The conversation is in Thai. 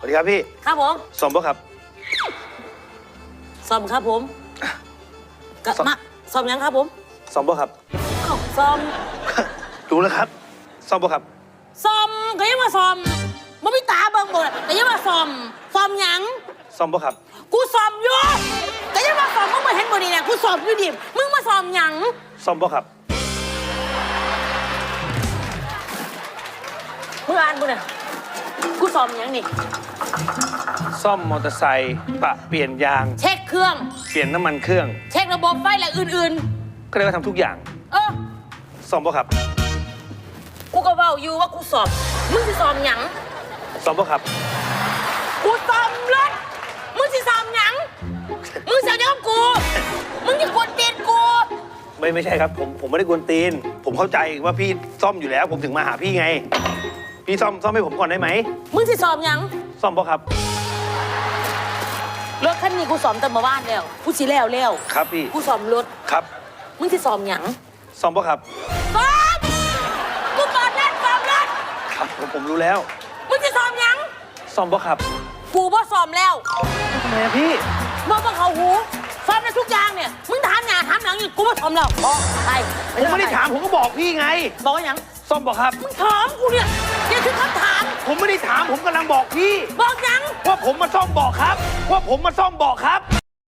สวัสดีครับพี่ครับผมสมปะครับ ซ่อมครับผมกะซ่อม มาซ่อมยังครับผมสมปะครับ อ้าวซ่อมรู้แล้วครับสมปะครับซ่อมก็ยังว่าซ่อมมันไม่ตาเบิ่งบ่ล่ะก็ยังว่าซ่อมซ่อมหยัง สมปะครับกูซ่อมอยู่ก็ยังว่าซ่อมมึงมาเห็นบ่นี่เนี่ยกูซ่อมอยู่ดิมึงมาซ่อมหยังสมปะครับมึงอ่านบ่เนี่ย กูซ่อมหยังนี่ ซ่อมมอเตอร์ไซค์ปะเปลี่ยนยาง เช็คเครื่อง เปลี่ยนน้ำมันเครื่อง เช็คระบบไฟและอื่นก็เรียกว่าทำทุกอย่าง ๆ เออสมปะครับ กูก็เว้าอยู่ว่ากูซ่อมมึงสิซ่อมหยังสมปะครับ กูซ่อมรถมึงสิซ่อมหยัง มึงเสียเดี๋ยวกับกู มึงจะกดเตียนกู ไม่ไม่ใช่ครับ ผมผมไม่ได้กวนตีน ผมเข้าใจว่าพี่ซ่อมอยู่แล้ว ผมถึงมาหาพี่ไง พี่ซ่อมซ่อมให้ผมก่อนได้ไหมมึงสิซ่อมหยังซ่อมปะครับ รถคันนี้กูซ่อมแต่เมื่อวานแล้วกูสิแล้วแล้วครับพี่ กูซ่อมรถครับมึงสิซ่อมหยังซ่อมปะครับซ่อมกูเปิดแน่ซ่อมรถครับผมผมรู้แล้วมึงสิซ่อมหยังซ่อมปะครับกูบ่ซ่อมแล้วทำไมอะพี่บ่บ่เขาหูซ่อมในทุกอย่างเนี่ยมึงถามหน้าถามหลังอีกกูบ่ซ่อมแล้วอ๋อไปผมไม่ได้ถามผมก็บอกพี่ไงบอกว่าหยัง ซ่อมปะครับ มึงถามกูเนี่ยนี่คือคำถาม ผมไม่ได้ถามผมกำลังบอกพี่ บอกหยัง ว่าผมมาซ่อมเบาะครับ ว่าผมมาซ่อมเบาะครับ